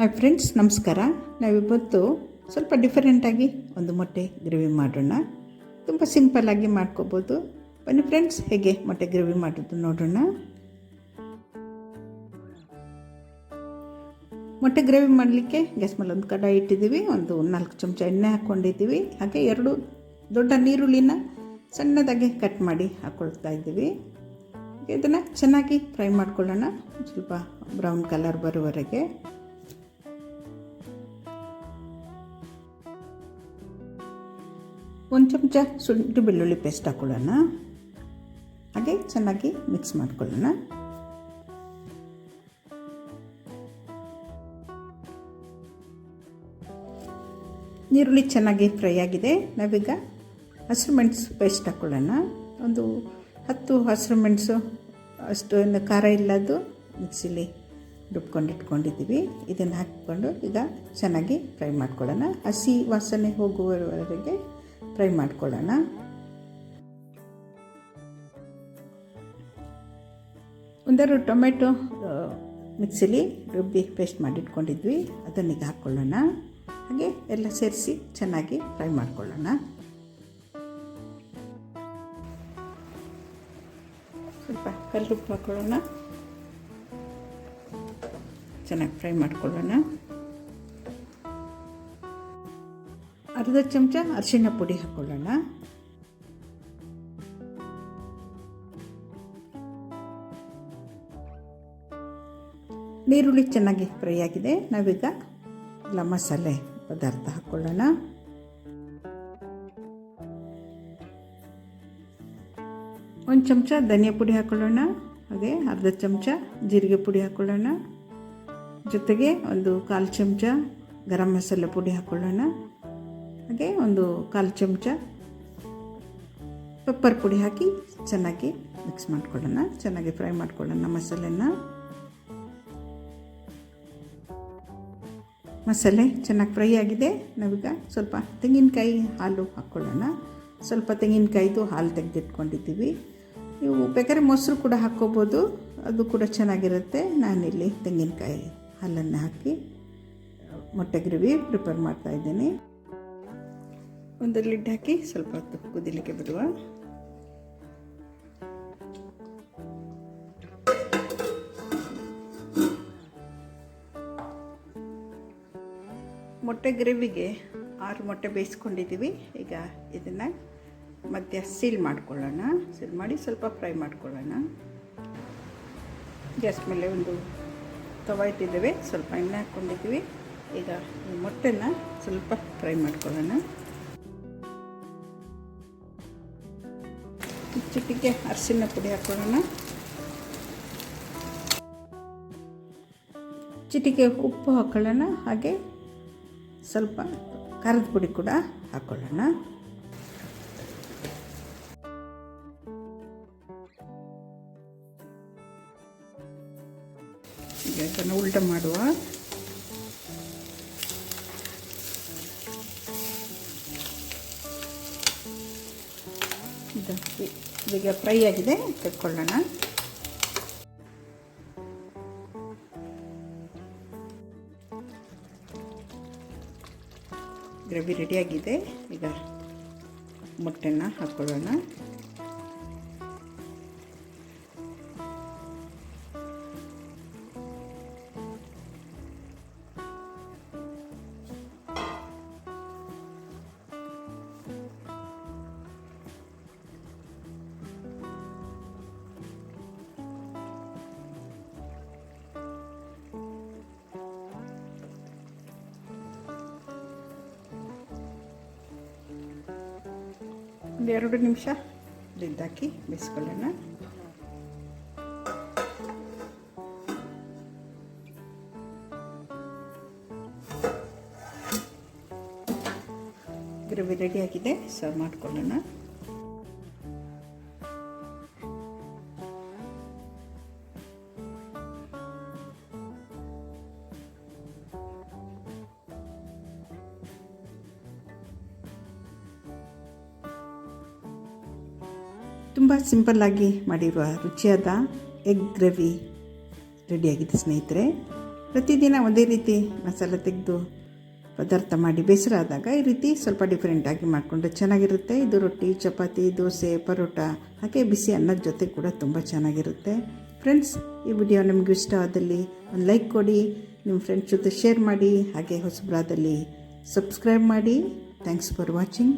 Hi friends, ನಮಸ್ಕಾರ. ನಾವಿವತ್ತು ಸ್ವಲ್ಪ ಡಿಫರೆಂಟಾಗಿ ಒಂದು ಮೊಟ್ಟೆ ಗ್ರೇವಿ ಮಾಡೋಣ. ತುಂಬ ಸಿಂಪಲ್ಲಾಗಿ ಮಾಡ್ಕೋಬೋದು. ಬನ್ನಿ ಫ್ರೆಂಡ್ಸ್, ಹೇಗೆ ಮೊಟ್ಟೆ ಗ್ರೇವಿ ಮಾಡೋದು ನೋಡೋಣ. ಮೊಟ್ಟೆ ಗ್ರೇವಿ ಮಾಡಲಿಕ್ಕೆ ಗ್ಯಾಸ್ ಮೇಲೆ ಒಂದು ಕಡಾಯಿ ಇಟ್ಟಿದ್ದೀವಿ, ಒಂದು ನಾಲ್ಕು ಚಮಚ ಎಣ್ಣೆ ಹಾಕ್ಕೊಂಡಿದ್ದೀವಿ ಹಾಗೆ ಎರಡು ದೊಡ್ಡ ನೀರುಳ್ಳಿನ ಸಣ್ಣದಾಗಿ ಕಟ್ ಮಾಡಿ ಹಾಕ್ಕೊಳ್ತಾ ಇದ್ದೀವಿ. ಇದನ್ನು ಚೆನ್ನಾಗಿ ಫ್ರೈ ಮಾಡ್ಕೊಳ್ಳೋಣ. ಸ್ವಲ್ಪ ಬ್ರೌನ್ ಕಲರ್ ಬರುವವರೆಗೆ. ಒಂದು ಚಮಚ ಶುಂಠಿ ಬೆಳ್ಳುಳ್ಳಿ ಪೇಸ್ಟ್ ಹಾಕ್ಕೊಳ್ಳೋಣ ಹಾಗೆ ಚೆನ್ನಾಗಿ ಮಿಕ್ಸ್ ಮಾಡ್ಕೊಳ್ಳೋಣ. ನೀರುಳ್ಳಿ ಚೆನ್ನಾಗಿ ಫ್ರೈ ಆಗಿದೆ. ನಾವೀಗ ಹಸಿರು ಮೆಣಸು ಪೇಸ್ಟ್ ಹಾಕ್ಕೊಳ್ಳೋಣ ಒಂದು ಹತ್ತು ಹಸಿರು ಮೆಣಸು, ಅಷ್ಟು ಏನು ಖಾರ ಇಲ್ಲದು ಮಿಕ್ಸಿಲಿ ರುಬ್ಕೊಂಡು ಇಟ್ಕೊಂಡಿದ್ದೀವಿ. ಇದನ್ನು ಹಾಕಿಕೊಂಡು ಈಗ ಚೆನ್ನಾಗಿ ಫ್ರೈ ಮಾಡ್ಕೊಳ್ಳೋಣ. ಹಸಿ ವಾಸನೆ ಹೋಗುವವರೆಗೆ ಫ್ರೈ ಮಾಡ್ಕೊಳ್ಳೋಣ. ಒಂದೆರಡು ಟೊಮೆಟೊ ಮಿಕ್ಸಿಲಿ ರುಬ್ಬಿ ಪೇಸ್ಟ್ ಮಾಡಿಟ್ಕೊಂಡಿದ್ವಿ. ಅದನ್ನೀಗ ಹಾಕ್ಕೊಳ್ಳೋಣ. ಹಾಗೆ ಎಲ್ಲ ಸೇರಿಸಿ ಚೆನ್ನಾಗಿ ಫ್ರೈ ಮಾಡ್ಕೊಳ್ಳೋಣ. ಸ್ವಲ್ಪ ಕಲ್ಲುಪ್ಪು ಹಾಕ್ಕೊಳ್ಳೋಣ. ಚೆನ್ನಾಗಿ ಫ್ರೈ ಮಾಡ್ಕೊಳ್ಳೋಣ. ಅರ್ಧ ಚಮಚ ಅರಿಶಿಣ ಪುಡಿ ಹಾಕ್ಕೊಳ್ಳೋಣ ನೀರುಳ್ಳಿ ಚೆನ್ನಾಗಿ ಫ್ರೈ ಆಗಿದೆ. ನಾವೀಗ ಎಲ್ಲ ಮಸಾಲೆ ಪದಾರ್ಥ ಹಾಕ್ಕೊಳ್ಳೋಣ ಒಂದು ಚಮಚ ಧನಿಯಾ ಪುಡಿ ಹಾಕ್ಕೊಳ್ಳೋಣ ಹಾಗೆ ಅರ್ಧ ಚಮಚ ಜೀರಿಗೆ ಪುಡಿ ಹಾಕ್ಕೊಳ್ಳೋಣ ಜೊತೆಗೆ ಒಂದು ಕಾಲು ಚಮಚ ಗರಂ ಮಸಾಲೆ ಪುಡಿ ಹಾಕ್ಕೊಳ್ಳೋಣ ಹಾಗೆ ಒಂದು ಕಾಲು ಚಮಚ ಪೆಪ್ಪರ್ ಪುಡಿ ಹಾಕಿ ಚೆನ್ನಾಗಿ ಮಿಕ್ಸ್ ಮಾಡ್ಕೊಳ್ಳೋಣ. ಚೆನ್ನಾಗಿ ಫ್ರೈ ಮಾಡ್ಕೊಳ್ಳೋಣ ಮಸಾಲೆನ. ಮಸಾಲೆ ಚೆನ್ನಾಗಿ ಫ್ರೈ ಆಗಿದೆ. ನಾವೀಗ ಸ್ವಲ್ಪ ತೆಂಗಿನಕಾಯಿ ಹಾಲು ಹಾಕ್ಕೊಳ್ಳೋಣ. ಸ್ವಲ್ಪ ತೆಂಗಿನಕಾಯಿದು ಹಾಲು ತೆಗೆದಿಟ್ಕೊಂಡಿದ್ದೀವಿ. ನೀವು ಬೇಕಾದ್ರೆ ಮೊಸರು ಕೂಡ ಹಾಕ್ಕೋಬೋದು. ಅದು ಕೂಡ ಚೆನ್ನಾಗಿರುತ್ತೆ. ನಾನಿಲ್ಲಿ ತೆಂಗಿನಕಾಯಿ ಹಾಲನ್ನು ಹಾಕಿ ಮೊಟ್ಟೆ ಗ್ರೇವಿ ಪ್ರಿಪೇರ್ ಮಾಡ್ತಾ ಇದ್ದೀನಿ. ಒಂದು ಲಿಡ್ ಹಾಕಿ ಸ್ವಲ್ಪ ಹೊತ್ತು ಕುದಿಲಿಕ್ಕೆ ಬಿಡುವ. ಮೊಟ್ಟೆ ಗ್ರೇವಿಗೆ ಆರು ಮೊಟ್ಟೆ ಬೇಯಿಸ್ಕೊಂಡಿದ್ದೀವಿ. ಈಗ ಇದನ್ನು ಮಧ್ಯ ಸೀಲ್ ಮಾಡ್ಕೊಳ್ಳೋಣ. ಸೀಲ್ ಮಾಡಿ ಸ್ವಲ್ಪ ಫ್ರೈ ಮಾಡ್ಕೊಳ್ಳೋಣ. ಗ್ಯಾಸ್ ಮೇಲೆ ಒಂದು ತವ ಇಟ್ಟಿದ್ದೇವೆ. ಸ್ವಲ್ಪ ಎಣ್ಣೆ ಹಾಕ್ಕೊಂಡಿದ್ದೀವಿ. ಈಗ ಮೊಟ್ಟೆನ ಸ್ವಲ್ಪ ಫ್ರೈ ಮಾಡ್ಕೊಳ್ಳೋಣ. ಚಿಟಿಗೆ ಅರಿಶಿನ ಪುಡಿ ಹಾಕ್ಕೊಳ್ಳೋಣ ಚಿಟಿಕೆ ಉಪ್ಪು ಹಾಕ್ಕೊಳ್ಳೋಣ ಹಾಗೆ ಸ್ವಲ್ಪ ಖಾರದ ಪುಡಿ ಕೂಡ ಹಾಕ್ಕೊಳ್ಳೋಣ ಈಗ ಇದನ್ನು ಉಲ್ಟ ಮಾಡುವ. ಇದು. ಈಗ ಫ್ರೈ ಆಗಿದೆ ತೆಕ್ಕೊಳ್ಳೋಣ. ಗ್ರೇವಿ ರೆಡಿಯಾಗಿದೆ ಈಗ ಮೊಟ್ಟೆನ ಹಾಕ್ಕೊಳ್ಳೋಣ ಒಂದು ಎರಡು ನಿಮಿಷ ಹಾಕಿ ಬೇಯಿಸ್ಕೊಳ್ಳೋಣ. ಗ್ರೇವಿ ರೆಡಿಯಾಗಿದೆ ಸರ್ವ್ ಮಾಡ್ಕೊಳ್ಳೋಣ. ತುಂಬ ಸಿಂಪಲ್ಲಾಗಿ ಮಾಡಿರುವ ರುಚಿಯಾದ ಎಗ್ ಗ್ರೇವಿ ರೆಡಿಯಾಗಿದೆ ಸ್ನೇಹಿತರೆ. ಪ್ರತಿದಿನ ಒಂದೇ ರೀತಿ ಮಸಾಲೆ ತೆಗೆದು ಪದಾರ್ಥ ಮಾಡಿ ಬೇಸರ ಆದಾಗ ಈ ರೀತಿ ಸ್ವಲ್ಪ ಡಿಫ್ರೆಂಟಾಗಿ ಮಾಡಿಕೊಂಡ್ರೆ ಚೆನ್ನಾಗಿರುತ್ತೆ. ಇದು ರೊಟ್ಟಿ, ಚಪಾತಿ, ದೋಸೆ, ಪರೋಟ, ಹಾಗೆ ಬಿಸಿ ಅನ್ನದ ಜೊತೆ ಕೂಡ ತುಂಬ ಚೆನ್ನಾಗಿರುತ್ತೆ. ಫ್ರೆಂಡ್ಸ್ ಈ ವಿಡಿಯೋ ನಿಮಗೆ ಇಷ್ಟ ಆದಲ್ಲಿ ಒಂದು ಲೈಕ್ ಕೊಡಿ, ನಿಮ್ಮ ಫ್ರೆಂಡ್ಸ್ ಜೊತೆ ಶೇರ್ ಮಾಡಿ, ಹಾಗೆ ಹೊಸಬ್ರಾದಲ್ಲಿ ಸಬ್ಸ್ಕ್ರೈಬ್ ಮಾಡಿ. Thanks for watching